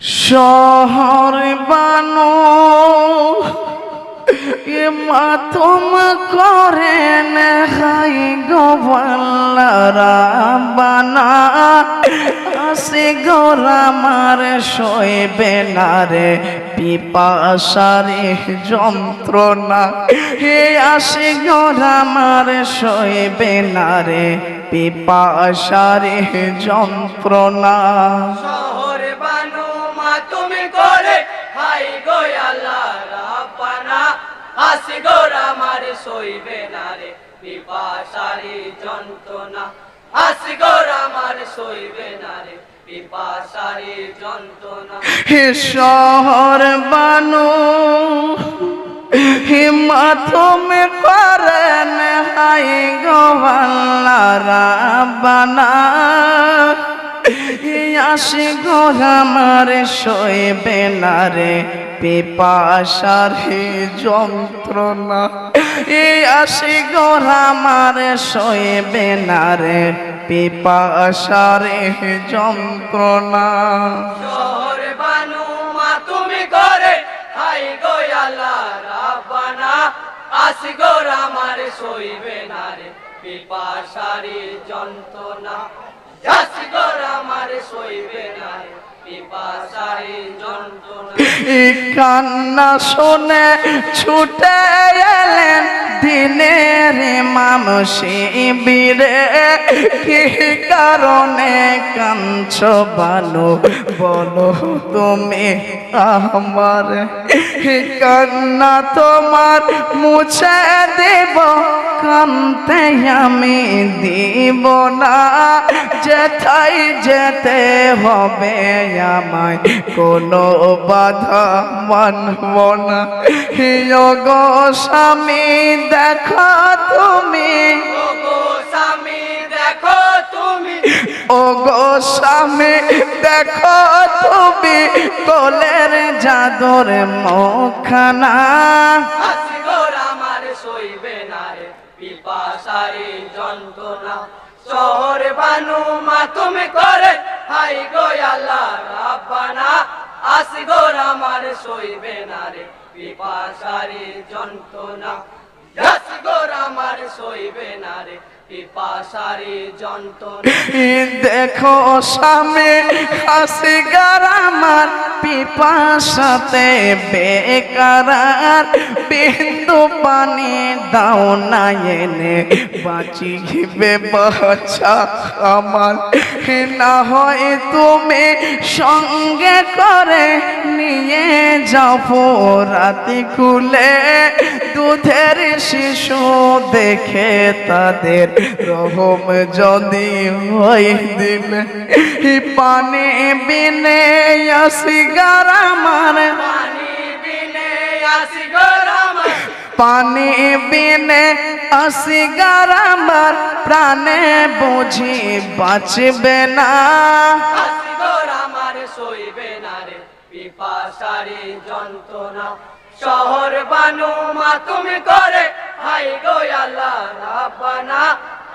শহর বানো, এ মাতম করেন হাই গোবাল্লারা বানা। আসে গোরামার শোয়েবে না রে পিপাসারে যন্ত্রণা। হে আসে গোরামার শোয়েবে না রে পিপাসারে যন্ত্রণা। মা তুমি করে, হাই গো আল্লাহ, রাব্বানা। হাসি গোর আমার সইবে না রে পিপাসারি যন্ত্রণা। হাসি গোর আমার সইবে না রে পিপাসারি যন্ত্রণা। হে শহর বানু, হে মাথমে করেন, হাই গোয়াল্লারা বানা হে আসে গোরামার শোয়েবে না রে, পিপাসার হে যন্ত্রণা। এ আসে গোরামার শোয়েবে না রে, পিপাসার হে যন্ত্রণা। গো রাব্বানা। আমার না রে পিপাসারি যন্ত্রণা। আমার সইবে না কান্না শুনে ছুটে এলেন। দিনের মাম শিবিরে, কি কারণে কাঞ্চ বানু বলো তুমি আমার কান্না তোমার? মুছে দেব কান্তে আমি দিব না। যেথাই যেতে হবে আমায়, কোনো বাধা মানব না। গো স্বামী দেখো তুমি। ওগো স্বামী দেখো তুমি। ও গো স্বামী দেখো তুমি। কোলের জাদর মুখানা হাসি গোর আমার সইবে না রে পিপাসারি যন্ত্রণা। শহর বানু মা তুমি করে হাই গো আল্লাহ রাব্বানা। আসি গোর আমার সইবে না রে পিপাসারি যন্ত্রণা। হাসি গোর আমার সইবে না রে। দেখো স্বামী হাসি গারামার পিপাসাতে বেকার বিন্দু পানি দাও না এনে বাঁচিবে বাচ্চা আমার। না হয় তুমি সঙ্গে করে নিয়ে যাব রাতি খুলে। দুধের শিশু দেখে তাদের রহম যদি হয় দিলে পানি বিনে আসি গারামার পানি বিনে আসি গারামার প্রাণে বুঝি বাঁচবে না। শহর বানু মা তুমি করে, হাই গো আল্লাহ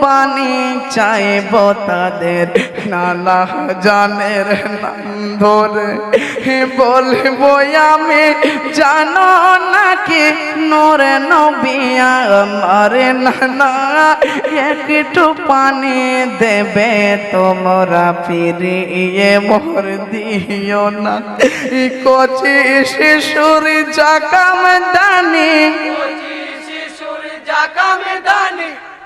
পানি চাইব তাদের, নানা জানের নাম ধরে বলব, আমি জানো নাকি নোরে নবিয়া মারে নানা, একটু পানি দেবে তোমরা, ফিরিয়ে মর দিও না। কচি শিশুর জাকাম দানি। কচি শিশুর জাকামে দানি।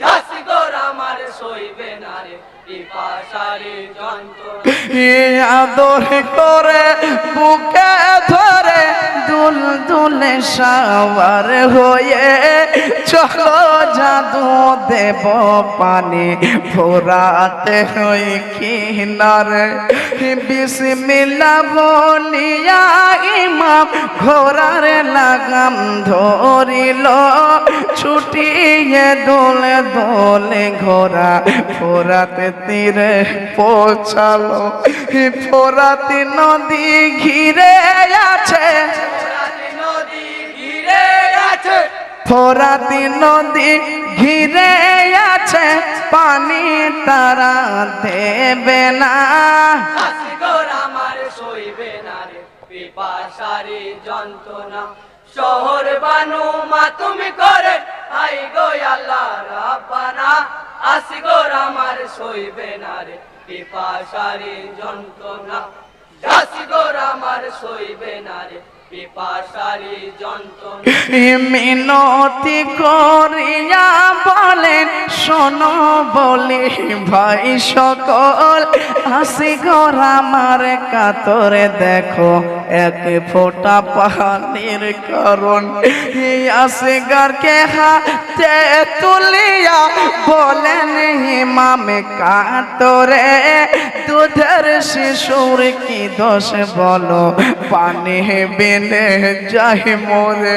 জাসিগর আমার সইবে না রে, পিপাসারে যন্ত্রণা। আদরে করে, বুকে ধরে দুল দুলে সাওয়ার হয়ে চলো জাদু দেব পানি ফোরাতে হই কিনারে বিসমিল্লা বলিয়া ইমাম ঘোরার লাগাম ধরিল। ছুটিয়ে দোলে দোলে ঘোরা ফোরাতে তীরে পৌঁছালো। ফোরাতে নদী ঘিরে আছে। নদী ঘিরে আছে। ফোরাতি নদী ঘিরে আছে পানি তারা দেবে না শহর বানু মা তুমি করে আই গো আল্লাহ রাব্বানা আসগর আমার সইবে না রে পিপাসারি যন্ত্রণা আসগর আমার সইবে না রে মিনতি করিয়া বলেন, শোনো বলি, ভাই সকল হাসি ঘর আমার কাতরে, দেখো এক ফোঁটা পানির কারণ। আসিগারকে হাতে তুলিয়া বলেন ইমামে কাতরে, দুধের শিশুর কি দোষ বলো? পানি বিনে যাই মোরে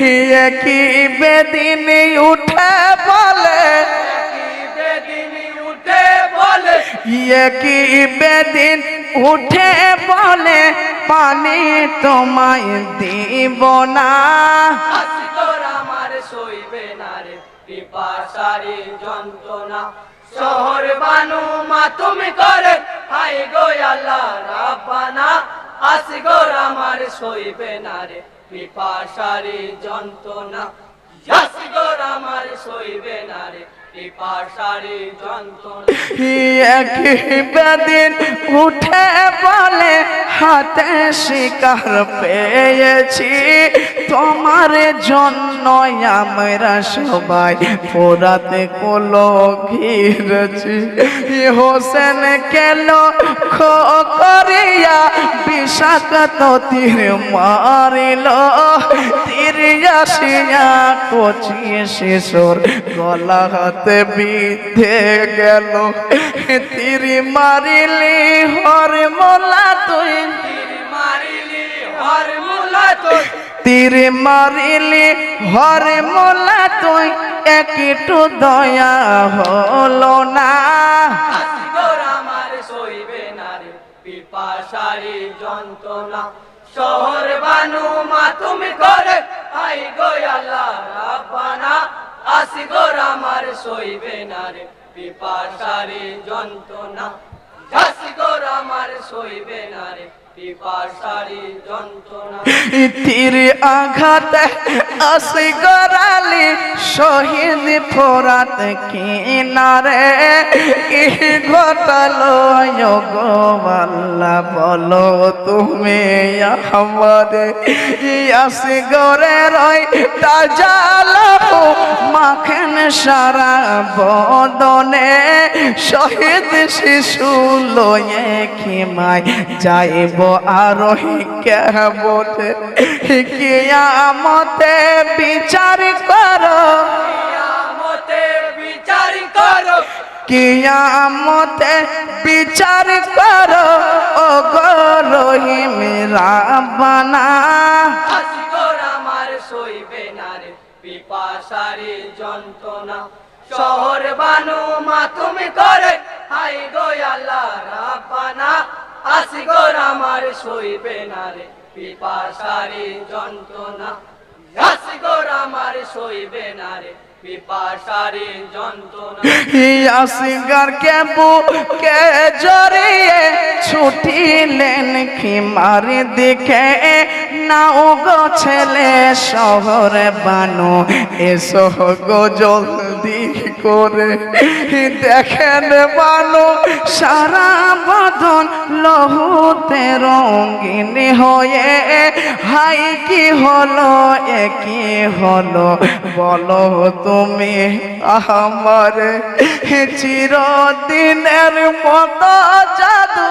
হিয়ে কি বেদিন উঠে বলে? কি বেদিনী উঠে বলে? বলে পানি তোমায় দিব না। আমার রে পিপাসারি যন্ত্রণা। শহর বানু মা, তুমি করে। হাই গো আল্লাহ, রাব্বানা আসগর আমার সইবে না রে। পিপাসারি যন্ত্রণা। আসগর আমার সইবে না রে। উঠে বলে, হাতে শিকার পেয়েছি। তোমার জন্য আমরা সবাই পোড়াতে কলো ঘিরেছি হোসেন কেল খো করিয়া বিষাক্ত তীর মারিল? তীর আসিয়া কচিয়ে শিশুর গলা হাতে বিধে গেল। তীর মারিলি হর মোলা তুই মারিলি হর মুলা তুই। তীর মারিলি, হর মোলা তুই, একটু দয়া হলো না। পিপাসারি যন্ত্রণা। শহর বানু মা, তুমি করে, আই গো আল্লাহ রাব্বানা। আসগর আমার সইবে না রে পিপাসারি যন্ত্রণা। আসগর আমার সইবে না রে তীর আঘাত আসি গরালি শহীদ ফোরাত কিনারে। ঘটালো গোবাল্লা বলো তুমি আমারে। আসি গরে রই তাজালো মাখেন সারা বদনে শহীদ শিশু লয়ে খিমায় যাইব কেবলে কিয়ামতে বিচার করো। বিচার করো। কিয়ামতে বিচার করো। ও গো রহিম রাব্বানা। পিপাসারি যন্ত্রণা। শহর বানু মা, তুমি করে। হাই গো আল্লাহ, রাব্বানা। আসগর আমার সইবে না রে পিপাসারি যন্ত্রণা। আসগর আমার সইবে না রে পিপাসারি যন্ত্রণা। আসিগার কে বুকে জড়িয়ে ছুটিলেন, খিমার দিকে নাও গো ছেলে, শহরে বানো, এসো গো জলদি করে। দেখেন বানো, সারা বদন লহুতে রঙিন হয়ে, হাই কি হলো একই হলো, বলো তুমি আমার। চিরদিনের মতো জাদু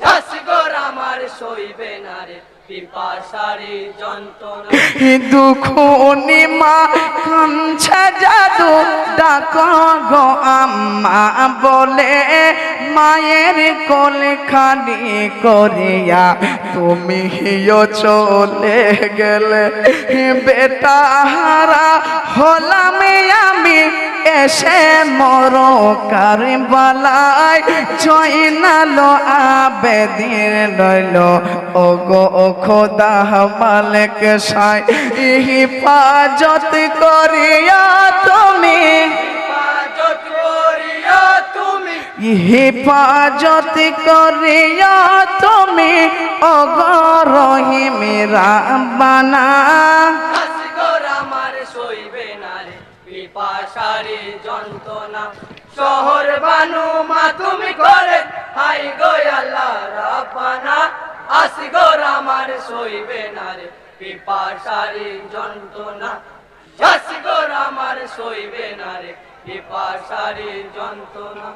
আসগর আমার সইবে না রে পিপাসারি যন্ত্রণা দুঃখ মা কাঞ্ছা জাদু, ডাক গো আম্মা বলে, মায়ের কোল খালি করিয়া তুমি হিও চলে গেলে। বেটা হারা হলাম আমি। এসে মর কারবালায় জয়নালো আবেদিন লইল। ও গো খোদা মালিক সাই হিফাজত করিয়া তুমি। হেফাজত করিয়া তুমি। রহিম রাব্বানা। আমার সইবে না রে পিপাসারি যন্ত্রণা। শহর বানু মা, তুমি করে হাই গো আল্লাহ রাব্বানা। আসগর আমার সইবে না রে পিপাসারি যন্ত্রণা। আসগর আমার সইবে না রে পিপাসারি যন্ত্রণা।